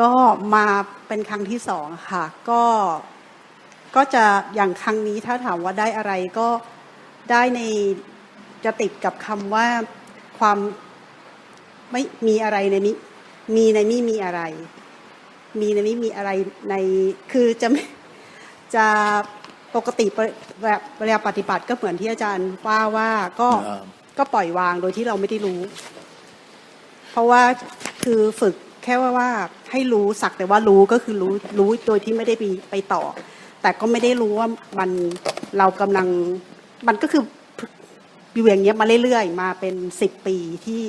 ก็มาเป็นครั้งที่สองค่ะ ก็ก็จะอย่างครั้งนี้ถ้าถามว่าได้อะไรก็ได้ในจะติดกับคำว่าความไม่มีอะไรในนี้มีในนี้มีอะไร มีในนี้มีอะไรในคือจะไม่จะปกติแบบเวลาปฏิบัติก็เหมือนที่อาจารย์ว่าว่าก็อ่าก็ปล่อยวางโดยที่เราไม่ได้รู้ เพราะว่าคือฝึก แค่ว่าว่าให้รู้สักแต่ว่ารู้ก็คือรู้รู้โดยที่ไม่ได้ไปไปต่อ แต่ก็ไม่ได้รู้ว่ามันเรากำลังมันก็คืออยู่อย่างเงี้ยมาเรื่อยๆ มาเป็นสิบปีที่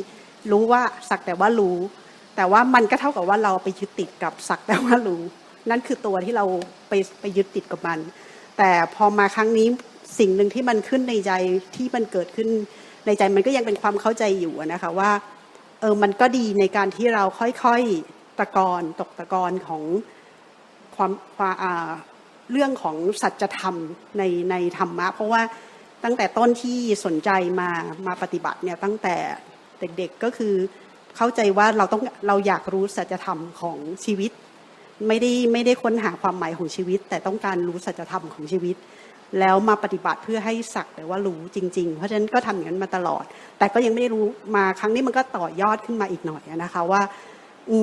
รู้ว่าสักแต่ว่ารู้ แต่ว่ามันก็เท่ากับว่าเราไปยึดติดกับสักแต่ว่ารู้ นั่นคือตัวที่เราไปไปยึดติดกับมัน แต่พอมาครั้งนี้สิ่งหนึ่งที่มันขึ้นในใจที่มันเกิดขึ้นในใจมันก็ยังเป็นความเข้าใจอยู่นะคะว่า เออมันก็ดีในการที่เราค่อยๆตะกอนตกตะกอนของความความเรื่องของสัจธรรมในในธรรมะ เพราะว่าตั้งแต่ต้นที่สนใจมามาปฏิบัติเนี่ยตั้งแต่เด็กๆก็คือเข้าใจว่าเราต้องเราอยากรู้สัจธรรมของชีวิต ไม่ได้ไม่ได้ค้นหาความหมายของชีวิต แต่ต้องการรู้สัจธรรมของชีวิต แล้วมาปฏิบัติเพื่อให้สักแต่ว่ารู้จริง ๆ เพราะฉะนั้นก็ทำอย่างนั้นมาตลอด แต่ก็ยังไม่ได้รู้มาครั้งนี้มันก็ต่อยอดขึ้นมาอีกหน่อยนะคะว่าอื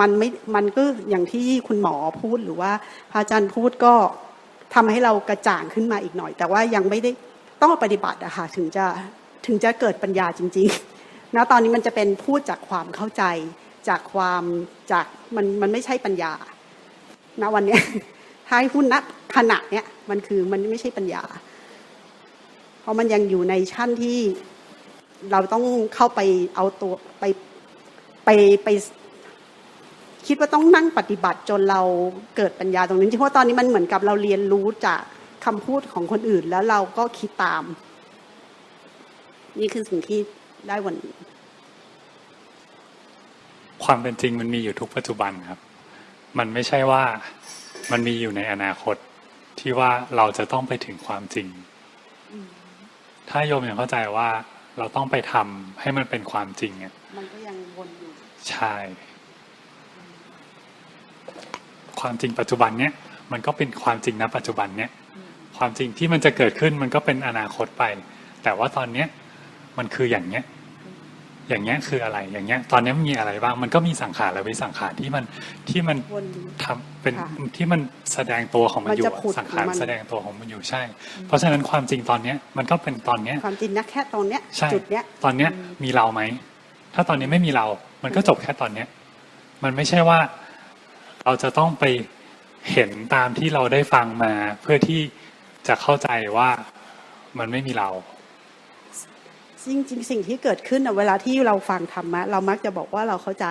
มันไม่มันก็อย่างที่คุณหมอพูดหรือว่าพระอาจารย์พูดก็ทำให้เรากระจ่างขึ้นมาอีกหน่อย แต่ว่ายังไม่ได้ต้องปฏิบัติอะค่ะถึงจะถึงจะเกิดปัญญาจริงๆนะตอนนี้มันจะเป็นพูดจากความเข้าใจ จากความจากมันมันไม่ใช่ปัญญาณวันนี้ ยถ้าให้พูดณขณะเนี้ยมันคือมันไม่ใช่ปัญญา เพราะมันยังอยู่ในชั้นที่เราต้องเข้าไปเอาตัวไปไปไป คิดว่าต้องนั่งปฏิบัติจนเราเกิดปัญญาตรงนี้เพราะตอนนี้มันเหมือนกับเราเรียนรู้จากคำพูดของคนอื่นแล้วเราก็คิดตาม นี่คือสิ่งที่ได้วันนี้ความเป็นจริงมันมีอยู่ทุกปัจจุบันครับ มันไม่ใช่ว่า มันมีอยู่ในอนาคตที่ว่าเราจะต้องไปถึงความจริง ถ้าโยมยังเข้าใจว่าเราต้องไปทำให้มันเป็นความจริงเนี่ยมันก็ยังวนอยู่ใช่ความจริงปัจจุบันเนี้ยมันก็เป็นความจริงณปัจจุบันเนี้ยความจริงที่มันจะเกิดขึ้นมันก็เป็นอนาคตไป แต่ว่าตอนเนี้ยมันคืออย่างเนี้ย อย่างเงี้ยคืออะไร อย่างเงี้ย ตอนนี้มันมีอะไรบ้าง มันก็มีสังขารและวิสังขารที่มันที่มันวนอยู่ทำเป็นค่ะที่มันแสดงตัวของมันอยู่มันจะผุดอะสังขารของมัน แสดงตัวของมันอยู่ใช่ เพราะฉะนั้นความจริงตอนเนี้ยมันก็เป็นตอนเนี้ย ความจริงนะแค่ตรงเนี้ยใช่ จุดเนี้ย ตอนเนี้ยมีเราไหม ถ้าตอนนี้ไม่มีเรา มันก็จบแค่ตอนเนี้ย มันไม่ใช่ว่าเราจะต้องไปเห็นตามที่เราได้ฟังมา เพื่อที่จะเข้าใจว่ามันไม่มีเรา จริงๆสิ่งที่เกิดขึ้นน่ะเวลาที่เราฟังธรรมะเรามักจะบอกว่าเราเข้าใจ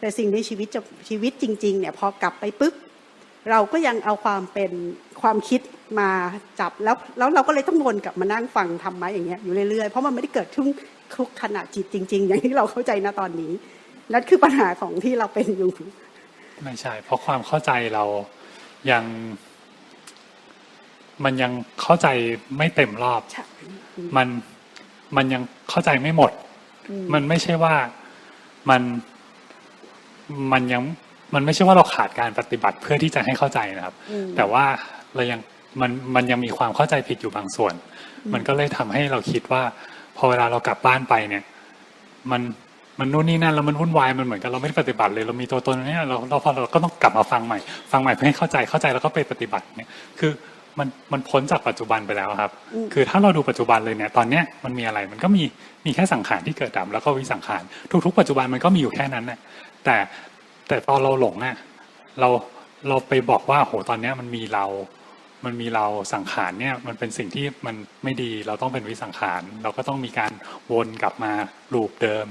แต่สิ่งที่ชีวิตจะชีวิตจริง ๆ เนี่ยพอกลับไปปึ๊บเราก็ยังเอาความเป็นความคิดมาจับแล้วแล้วเราก็เลยต้องวนกลับมานั่งฟังธรรมะอย่างเงี้ยอยู่เรื่อยๆเพราะมันไม่ได้เกิดทุกทุกขณะจิตจริง ๆ อย่างที่เราเข้าใจณตอนนี้นั่นคือปัญหาของที่เราเป็นอยู่ไม่ใช่ เพราะความเข้าใจเรายัง มันยังเข้าใจไม่เต็มรอบใช่มัน มันยังเข้าใจไม่หมด มันไม่ใช่ว่ามันมันยังมันไม่ใช่ว่าเราขาดการปฏิบัติเพื่อที่จะให้เข้าใจนะครับอืมแต่ว่าเรายังมันมันยังมีความเข้าใจผิดอยู่บางส่วน มันก็เลยทำให้เราคิดว่า พอเวลาเรากลับบ้านไปเนี่ย มันมันนู่นนี่นั่นแล้วมันวุ่นวายมันเหมือนกับเราไม่ได้ปฏิบัติเลย เรามีตัวตนเนี่ยเราเราพอเราก็ต้องกลับมาฟังใหม่ ฟังใหม่เพื่อให้เข้าใจเข้าใจแล้วก็ไปปฏิบัติเนี่ยคือ มันมันพ้นจากปัจจุบันไปแล้วครับ คือถ้าเราดูปัจจุบันเลยเนี่ยตอนเนี้ยมันมีอะไรมันก็มีมีแค่สังขารที่เกิดดับแล้วก็วิสังขารทุก ๆ ปัจจุบันมันก็มีอยู่แค่นั้นน่ะแต่แต่ตอนเราหลงอะเราเราไปบอกว่าโหตอนเนี้ยมันมีเรา มันมีเราสังขารเนี่ยมันเป็นสิ่งที่มันไม่ดีเราต้องเป็นวิสังขาร เราก็ต้องมีการวนกลับมาลูปเดิม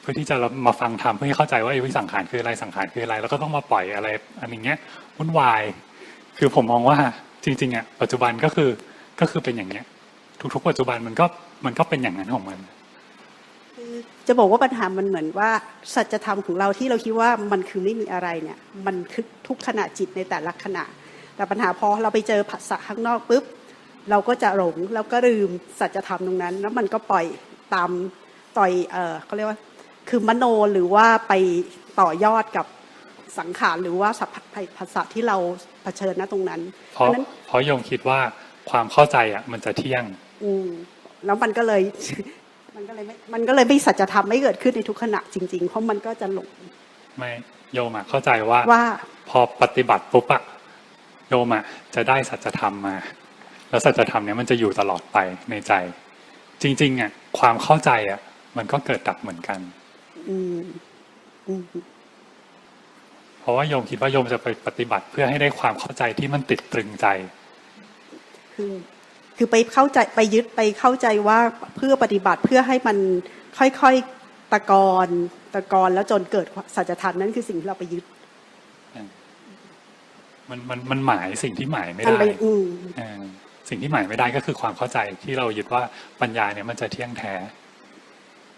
เพื่อที่จะมาฟังธรรมเพื่อให้เข้าใจว่าไอ้วิสังขารคืออะไรสังขารคืออะไร แล้วก็ต้องมาปล่อยอะไรอันอย่างเงี้ยวุ่นวาย คือผมมองว่า จริงๆอะปัจจุบันก็คือก็คือเป็นอย่างเงี้ย ทุกๆปัจจุบันมันก็มันก็เป็นอย่างนั้นของมันจะบอกว่าปัญหามันเหมือนว่าสัจธรรมของเราที่เราคิดว่ามันคือไม่มีอะไรเนี่ย มันคือทุกขณะจิตในแต่ละขณะ แต่ปัญหาพอเราไปเจอผัสสะข้างนอกปุ๊บเราก็จะหลงแล้วก็ลืมสัจธรรมตรงนั้น แล้วมันก็ปล่อยตามต่อยเออเขาเรียกว่า คือมโนหรือว่าไปต่อยอดกับ สังขารหรือว่าสัพพภาษาที่เราเผชิญณตรงนั้น เพราะนั้นเพราะโยมคิดว่าความเข้าใจอะมันจะเที่ยง อืมแล้วมันก็เลยมันก็เลยไม่มันก็เลยไม่สัจธรรมไม่เกิดขึ้นในทุกขณะจริง ๆ เพราะมันก็จะหลงไม่โยมอะเข้าใจว่าว่า พอปฏิบัติปุ๊บอะโยมอะจะได้สัจธรรมมา แล้วสัจธรรมเนี้ยมันจะอยู่ตลอดไปในใจ จริง ๆอะความเข้าใจอะมันก็เกิดดับเหมือนกัน อืมอืมเพ ราะว่าโยมคิดว่าโยมจะไปปฏิบัติเพื่อให้ได้ความเข้าใจที่มันติดตรึงใจ คือคือไปเข้าใจไปยึดไปเข้าใจว่าเพื่อปฏิบัติเพื่อให้มันค่อยๆตะกอนตะกอนแล้วจนเกิดสัจธรรมนั่นคือสิ่งที่เราไปยึด มันมันมันหมายสิ่งที่หมายไม่มันได้ไปอืมเออสิ่งที่หมายไม่ได้ก็คือความเข้าใจที่เรายึดว่าปัญญาเนี่ยมันจะเที่ยงแท้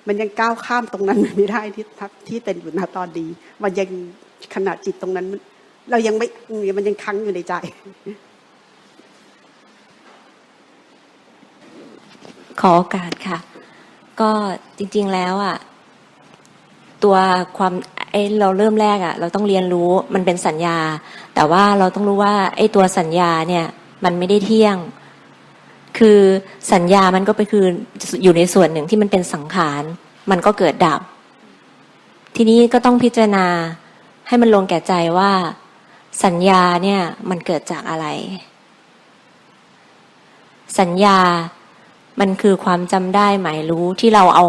มันยังก้าวข้ามตรงนั้นไม่ได้ที่ทับที่เป็นอยู่ณตอนนี้มันยัง ขนาดจิตตรงนั้น เรายังไม่มมันยังค้างอยู่ในใจ ขอโอกาสค่ะ ก็จริง ๆแล้วอะตัวความไอเราเริ่มแรกอะ เราต้องเรียนรู้มันเป็นสัญญา แต่ว่าเราต้องรู้ว่าไอตัวสัญญาเนี่ย มันไม่ได้เที่ยง คือสัญญามันก็ไปคืออยู่ในส่วนหนึ่งที่มันเป็นสังขาร มันก็เกิดดับ ทีนี้ก็ต้องพิจารณา ให้มันลงแก่ใจว่า สัญญาเนี่ยมันเกิดจากอะไร สัญญามันคือความจำได้หมายรู้ที่เราเอา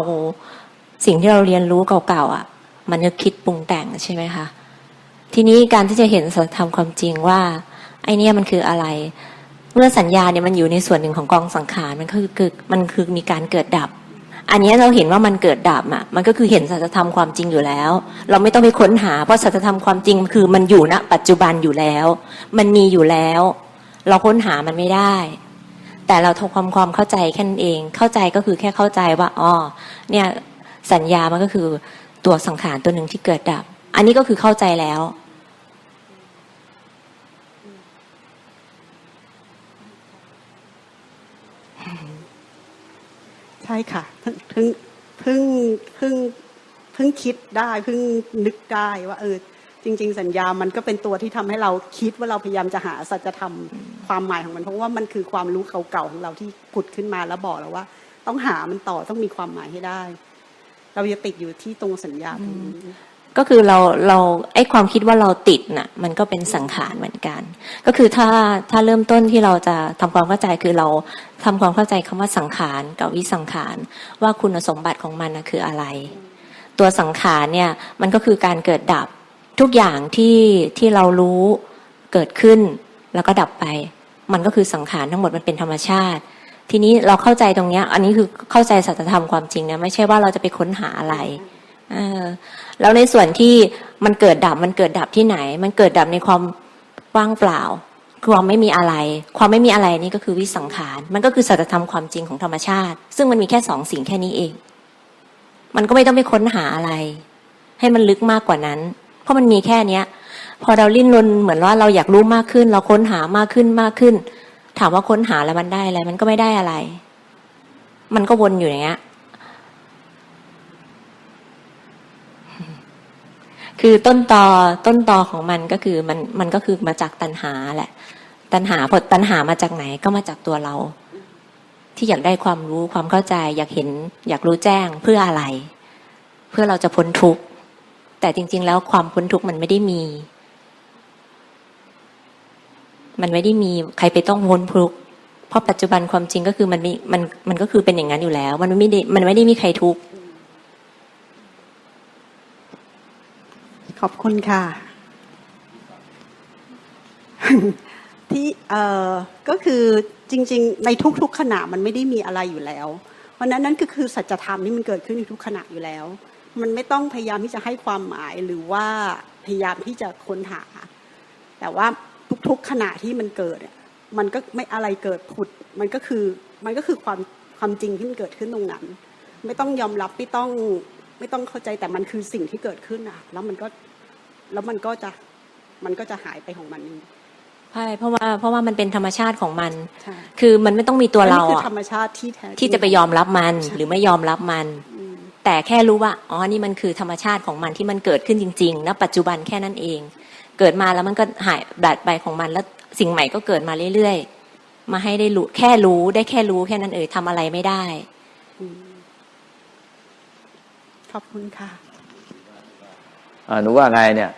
สิ่งที่เราเรียนรู้เก่าๆอะ มันก็คิดปรุงแต่งใช่ไหมคะทีนี้การที่จะเห็นสัจธรรมความจริงว่า ไอเนี่ยมันคืออะไร เมื่อสัญญาเนี่ยมันอยู่ในส่วนหนึ่งของกองสังขารมันคือมันคือมีการเกิดดับ อันนี้เราเห็นว่ามันเกิดดับอะมันก็คือเห็นสัจธรรมความจริงอยู่แล้ว เราไม่ต้องไปค้นหา เพราะสัจธรรมความจริงคือมันอยู่ณปัจจุบันอยู่แล้ว มันมีอยู่แล้ว เราค้นหามันไม่ได้ แต่เราทำความความเข้าใจแค่นั้นเอง เข้าใจก็คือแค่เข้าใจว่าอ๋อเนี่ยสัญญามันก็คือตัวสังขารตัวหนึ่งที่เกิดดับ อันนี้ก็คือเข้าใจแล้ว ช่ค่ะเพิ่งเพิ่งเพิ่งเพิ่งคิดได้เพิ่งนึกได้ว่าเออจริง ๆ สัญญามันก็เป็นตัวที่ทำให้เราคิดว่าเราพยายามจะหาสัจธรรมความหมายของมันเพราะว่ามันคือความรู้เก่าๆของเราที่ผุดขึ้นมาแล้วบอกเราว่า ต้องหามันต่อต้องมีความหมายให้ได้ เราจะติดอยู่ที่ตรงสัญญาตรงนี้ ก็คือเราเราไอความคิดว่าเราติดน่ะมันก็เป็นสังขารเหมือนกัน ก็คือถ้าถ้าเริ่มต้นที่เราจะทำความเข้าใจคือเราทำความเข้าใจคำว่าสังขารกับวิสังขารว่าคุณสมบัติของมันนะคืออะไร ตัวสังขารเนี่ยมันก็คือการเกิดดับทุกอย่างที่ที่เรารู้เกิดขึ้นแล้วก็ดับไป มันก็คือสังขารทั้งหมดมันเป็นธรรมชาติ ทีนี้เราเข้าใจตรงเนี้ยอันนี้คือเข้าใจสัจธรรมความจริงนะไม่ใช่ว่าเราจะไปค้นหาอะไร แล้วในส่วนที่มันเกิดดับมันเกิดดับที่ไหน มันเกิดดับในความว่างเปล่าความไม่มีอะไร ความไม่มีอะไรนี่ก็คือวิสังขาร มันก็คือสัจธรรมความจริงของธรรมชาติ ซึ่งมันมีแค่สองสิ่งแค่นี้เอง มันก็ไม่ต้องไปค้นหาอะไร ให้มันลึกมากกว่านั้น เพราะมันมีแค่เนี้ย พอเราลิ้นรนเหมือนว่าเราอยากรู้มากขึ้น เราค้นหามากขึ้นมากขึ้น ถามว่าค้นหาแล้วมันได้อะไร มันก็ไม่ได้อะไร มันก็วนอยู่อย่างเงี้ย คือต้นตอต้นตอของมันก็คือมันมันก็คือมาจากตัณหาแหละ ตัณหาผลตัณหามาจากไหนก็มาจากตัวเรา ที่อยากได้ความรู้ความเข้าใจ อยากเห็น อยากรู้แจ้งเพื่ออะไร เพื่อเราจะพ้นทุกข์แต่จริง ๆ แล้วความพ้นทุกข์มันไม่ได้มี มันไม่ได้มีใครไปต้องพ้นทุกข์เพราะปัจจุบันความจริงก็คือมันมีมันมันก็คือเป็นอย่างนั้นอยู่แล้ว มันไม่ได้มันไม่ได้มีใครทุกข์ ขอบคุณค่ะ ที่เอ่อก็คือจริง ๆ ในทุก ๆ ขณะมันไม่ได้มีอะไรอยู่แล้ว เพราะนั้นนั่นก็คือสัจธรรมที่มันเกิดขึ้นในทุกขณะอยู่แล้ว มันไม่ต้องพยายามที่จะให้ความหมายหรือว่าพยายามที่จะค้นหา แต่ว่าทุกๆขณะที่มันเกิดมันก็ไม่อะไรเกิดผุด มันก็คือมันก็คือความความจริงที่มันเกิดขึ้นตรงนั้น ไม่ต้องยอมรับไม่ต้องไม่ต้องเข้าใจแต่มันคือสิ่งที่เกิดขึ้นอะแล้วมันก็ แล้วมันก็จะมันก็จะหายไปของมันเองใช่เพราะว่าเพราะว่ามันเป็นธรรมชาติของมัน ใช่คือมันไม่ต้องมีตัวเราอันนี้คืออะธรรมชาติที่แท้จริงที่จะไปยอมรับมันใช่หรือไม่ยอมรับมัน อืม แต่แค่รู้ว่าอ๋อนี่มันคือธรรมชาติของมันที่มันเกิดขึ้นจริงๆณปัจจุบันแค่นั้นเอง เกิดมาแล้วมันก็หายดัดไปของมันแล้วสิ่งใหม่ก็เกิดมาเรื่อยๆ มาให้ได้รู้แค่รู้ได้แค่รู้แค่นั้นเอ่ยทำอะไรไม่ได้ ขอบคุณค่ะอ่า หนูว่าไงเนี่ย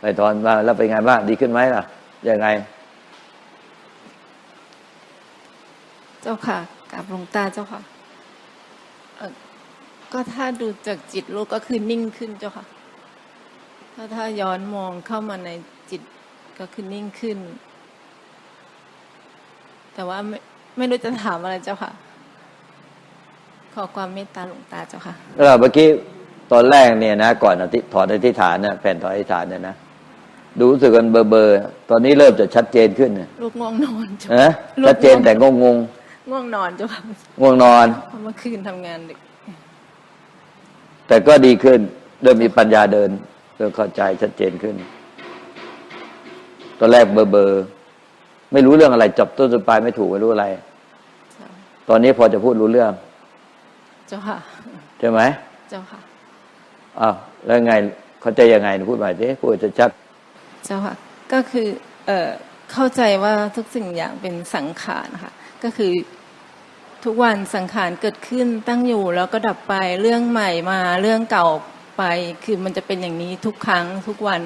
ไปถอนมาแล้วเป็นไงบ้างดีขึ้นไหมล่ะยังไง เจ้าค่ะกับหลวงตาเจ้าค่ะเอ่อก็ถ้าดูจากจิตลูกก็คือนิ่งขึ้นเจ้าค่ะ ถ้าถ้าย้อนมองเข้ามาในจิตก็คือนิ่งขึ้น แต่ว่าไม่ไม่รู้จะถามอะไรเจ้าค่ะ ขอความเมตตาหลวงตาเจ้าค่ะเออเมื่อกี้ ตอนแรกเนี่ยนะก่อนอธิถอนอธิษฐานเนี่ยแผ่นถอนอธิษฐานเนี่ยนะดูรู้สึกกันเบอร์เบอร์ตอนนี้เริ่มจะชัดเจนขึ้นเนี่ยลูกง่วงนอนเจ้านะลูกชัดเจนแต่งงงงง่วงนอนเจ้าค่ะง่วงนอนเพราะเมื่อคืนทำงานดึกแต่ก็ดีขึ้น เริ่มมีปัญญาเดินเริ่มเข้าใจชัดเจนขึ้น ตอนแรกเบอร์เบอร์ไม่รู้เรื่องอะไรจับต้นจนปลายไม่ถูกไม่รู้อะไรเจ้าตอนนี้พอจะพูดรู้เรื่อง เจ้าค่ะใช่ไหมเจ้าค่ะ อ้าวแล้วไงเข้าใจยังไงพูดใหม่สิพูดจะชัดเจ้าค่ะก็คือเอ่อเข้าใจว่าทุกสิ่งอย่างเป็นสังขารนะคะก็คือทุกวันสังขารเกิดขึ้นตั้งอยู่แล้วก็ดับไปเรื่องใหม่มาเรื่องเก่าไปคือมันจะเป็นอย่างนี้ทุกครั้งทุกวัน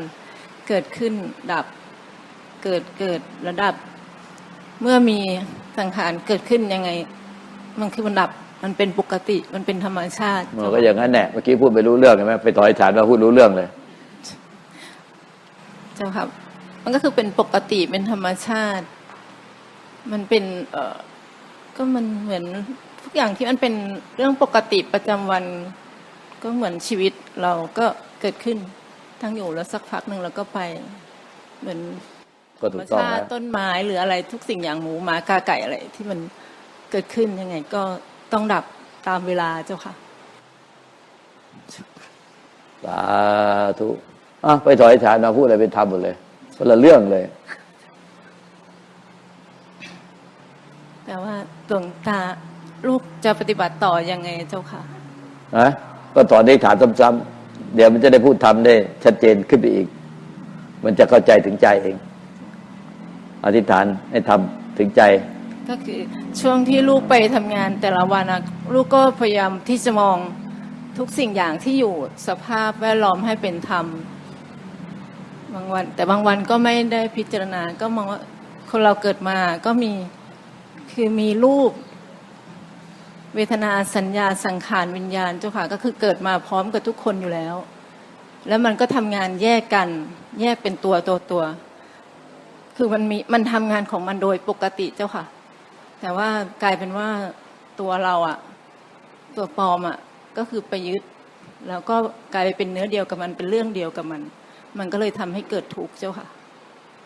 เกิดขึ้นดับเกิดเกิดระดับ เมื่อมีสังขารเกิดขึ้นยังไง มันคือมันดับ มันเป็นปกติมันเป็นธรรมชาติมันก็อย่างนั้นแหละเมื่อกี้พูดไม่รู้เรื่องใช่ไหมไปถอยฐานมาพูดรู้เรื่องเลย เจ้าค่ะมันก็คือเป็นปกติเป็นธรรมชาติ มันเป็น เอ่อก็มันเหมือนทุกอย่างที่มันเป็นเรื่องปกติประจำวัน ก็เหมือนชีวิตเราก็เกิดขึ้นทั้งอยู่แล้วสักพักหนึ่งแล้วก็ไป เหมือนก็ธรถูรมกต้องชาตินะต้นไม้หรืออะไรทุกสิ่งอย่างหมูหมากาไก่อะไรที่มันเกิดขึ้นยังไงก็ ต้องดับตามเวลาเจ้าค่ะ สาธุอะไปถอยฐานมาพูดอะไรเป็นธรรมหมดเลยคนละเรื่องเลย แต่ว่าหลวงตาลูกจะปฏิบัติต่อยังไงเจ้าค่ะนะก็ถอนอธิษฐานซ้ำๆเดี๋ยวมันจะได้พูดทำได้ ชัดเจนขึ้นไปอีก มันจะเข้าใจถึงใจเอง อธิษฐานให้ทำถึงใจ ก็คือช่วงที่ลูกไปทำงานแต่ละวันนะลูกก็พยายามที่จะมองทุกสิ่งอย่างที่อยู่สภาพแวดล้อมให้เป็นธรรมบางวัน แต่บางวันก็ไม่ได้พิจารณา ก็มองว่าคนเราเกิดมาก็มีคือมีรูป เวทนาสัญญาสังขารวิญญาณเจ้าค่ะก็คือเกิดมาพร้อมกับทุกคนอยู่แล้ว แล้วมันก็ทำงานแยกกัน แยกเป็นตัวตัวตัว คือมันมีมันทำงานของมันโดยปกติเจ้าค่ะ แต่ว่ากลายเป็นว่าตัวเราอะตัวปลอมอะก็คือไปยึด แล้วก็กลายไปเป็นเนื้อเดียวกับมันเป็นเรื่องเดียวกับมัน มันก็เลยทำให้เกิดทุกข์เจ้าค่ะ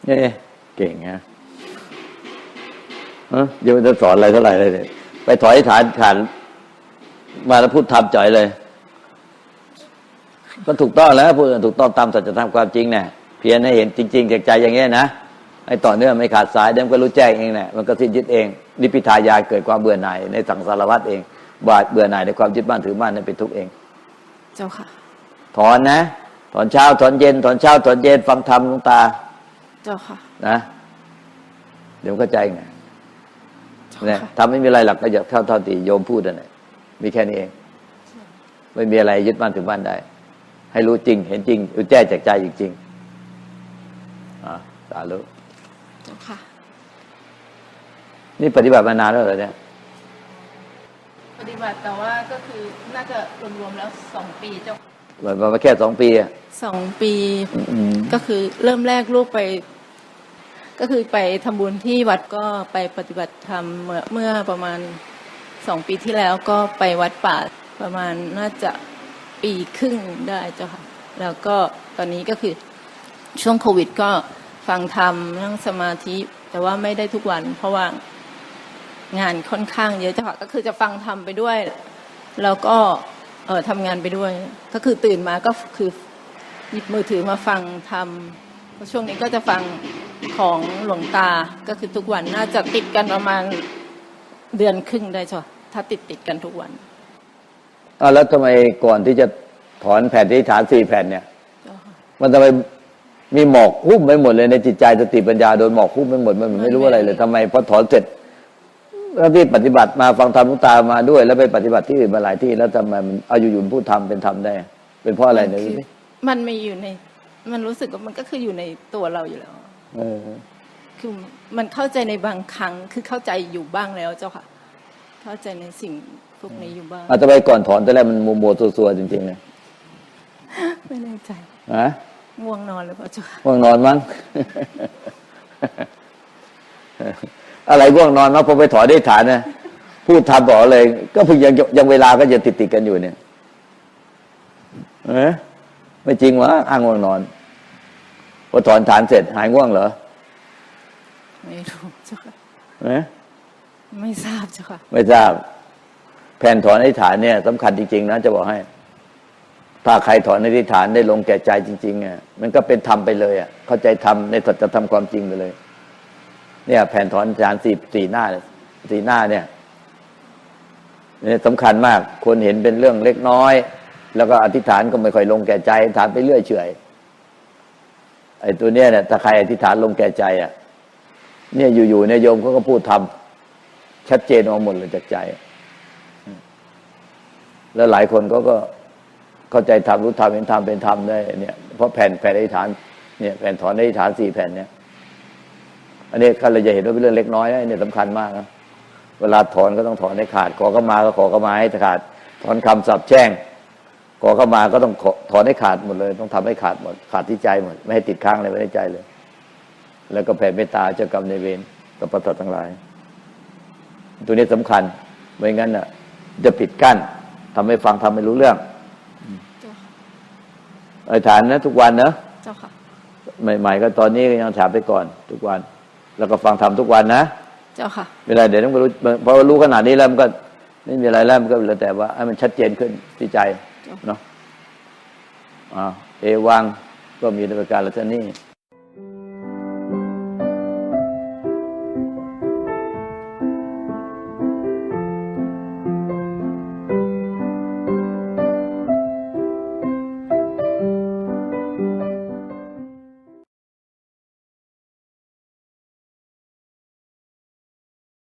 เอ๊เก่งนะเออเดี๋ยวมันจะสอนอะไรเท่าไหร่เลยเนี่ยไปถอยฐานฐานมาแล้วพูดทำจ่อยเลย ก็ถูกต้องแล้วพูดถูกต้องตามสัจธรรมความจริงเนี่ยเพียรให้เห็นจริง ๆ จากใจอย่างเงี้ยนะ ไอ้ต่อเนื่องไม่ขาดสายเดี๋ยวมันก็รู้แจ้งเองแหละมันก็สิ้นยึดเองนิพพิทายาเกิดความเบื่อหน่ายในสังสารวัฏเองบาดเบื่อหน่ายในความยึดมั่นถือมั่นนั่นเป็นทุกข์เอง เจ้าค่ะ ถอนนะ ถอนเช้าถอนเย็น ถอนเช้าถอนเย็นฟังธรรมหลวงตา เจ้าค่ะ นะ เดี๋ยวมันเข้าใจไงเจ้าเนี่ยค่ะทำไม่มีอะไรหลักก็อย่าเท่าเท่าที่โยมพูดนั่นแหละมีแค่นี้เอง ไม่มีอะไรยึดมั่นถือมั่นได้ ให้รู้จริง เห็นจริงรู้แจ้งจากใจจริงๆอ่าสาธุ เจ้าค่ะ นี่ปฏิบัติมานานแล้วเหรอเนี่ย ปฏิบัติแต่ว่าก็คือน่าจะรวมๆแล้วสองปีเจ้าเหมือนมาแค่สองปีอะสองปีอืมก็คือเริ่มแรกลูกไป ก็คือไปทำบุญที่วัดก็ไปปฏิบัติธรรมเมื่อเมื่อประมาณสองปีที่แล้วก็ไปวัดป่าประมาณน่าจะปีครึ่งได้เจ้าค่ะ แล้วก็ตอนนี้ก็คือช่วงโควิดก็ฟังธรรมนั่งสมาธิ แต่ว่าไม่ได้ทุกวันเพราะว่า งานค่อนข้างเยอะเจ้าค่ะก็คือจะฟังธรรมไปด้วย แล้วก็เออทำงานไปด้วย ก็คือตื่นมาก็คือหยิบมือถือมาฟังทำเพราะช่วงนี้ก็จะฟังของหลวงตาก็คือทุกวันน่าจะติดกันประมาณเดือนครึ่งได้จ้ะถ้าติดติดกันทุกวันอ้าวแล้วทำไมก่อนที่จะถอนแผ่นที่ฐานสี่แผ่นเนี่ยเจ้าค่ะมันทำไมมีหมอกหุ้มไปหมดเลยในจิตใจสติปัญญาโดนหมอกหุ้มไปหมดมันเหมือนไม่รู้อะไรเลยทำไมพอถอนเสร็จ แล้วที่ปฏิบัติมาฟังธรรมหลวงตามาด้วย แล้วไปปฏิบัติที่อื่นมาหลายที่แล้วทำไมมันเอาอยู่ๆพูดทำเป็นทำได้ เป็นเพราะอะไรเนี่ยมันดูคือสิมันมีอยู่ใน มันรู้สึกว่ามันก็คืออยู่ในตัวเราอยู่แล้ว เออ คือมันเข้าใจในบางครั้งคือเข้าใจอยู่บ้างแล้วเจ้าค่ะ เข้าใจในสิ่งพวกนี้อยู่บ้างอาจจะไปก่อนถอนตอนแรกมันมัวมัวๆซัวๆจริงๆเลยไม่แน่ใจฮะง่วงนอนหรือเปล่าเจ้าค่ะง่วงนอนมั้ง อะไรง่วงนอนมั้งพอไปถอนได้ฐานนะพูดทำบอกเลย ก็เพิ่งยังยังเวลาก็ยังติดติดๆกันอยู่เนี่ยเอะไม่จริงวะอ้างง่วงนอนพอถอนฐานเสร็จ หายง่วงเหรอไม่รู้เจ้าค่ะเอะไม่ทราบเจ้าค่ะ ไม่ทราบ แผ่นถอนอธิษฐานเนี่ยสำคัญจริงๆนะจะบอกให้ ถ้าใครถอนอธิษฐานได้ลงแก่ใจจริงๆอะมันก็เป็นธรรมไปเลยอะเข้าใจธรรมในสัจธรรมความจริงไปเลย เนี่ย แผ่นถอนอธิษฐานสี่สี่หน้าสี่หน้าเนี่ยเนี่ยสำคัญมากคนเห็นเป็นเรื่องเล็กน้อย แล้วก็อธิษฐานก็ไม่ค่อยลงแก่ใจอธิษฐานไปเรื่อยเฉยไอ้ตัวเนี้ยเนี่ยถ้าใครอธิษฐานลงแก่ใจอะ เนี่ยอยู่ๆเนี่ยโยมเขาก็พูดทำชัดเจนออกหมดเลยจากใจ แล้วหลายคนก็ก็เข้าใจธรรมรู้ธรรมเห็นธรรมเป็นธรรมได้เนี่ยเพราะแผ่นแผ่นอธิษฐานเนี่ยแผ่นถอนอธิษฐานสี่แผ่นเนี่ย อันนี้ก็เราจะเห็นว่าเป็นเรื่องเล็กน้อยนะเนี่ยสำคัญมากนะเวลาถอนก็ต้องถอนให้ขาด ขอเข้ามาก็ขอเข้ามาให้ขาด ถอนคำสับแช่ง ขอเข้ามาก็ต้องขอถอนให้ขาดหมดเลย ต้องทำให้ขาดหมด ขาดที่ใจหมด ไม่ให้ติดค้างอะไรไว้ในใจเลย แล้วก็แผ่เมตตาเจ้ากรรมในายเวรกับประทัดทั้งหลาย ตัวนี้สำคัญ ไม่งั้นน่ะ จะปิดกั้นทำให้ฟังทำไม่รู้เรื่องเจ้าค่ะอธิษฐานนะ ทุกวันนะเจ้าค่ะใหม่ ๆ ก็ตอนนี้ก็ยังถามไปก่อน ทุกวัน แล้วก็ฟังทำทุกวันนะ เจ้าค่ะเวลาเดี๋ยวต้องไปรู้พอรู้ขนาดนี้แล้วมันก็ไม่มีอะไรแล้วมันก็เหลือแต่ว่าให้มันชัดเจนขึ้นที่ใจเนาะอ่าเอวังก็มีในประการละเท่านี้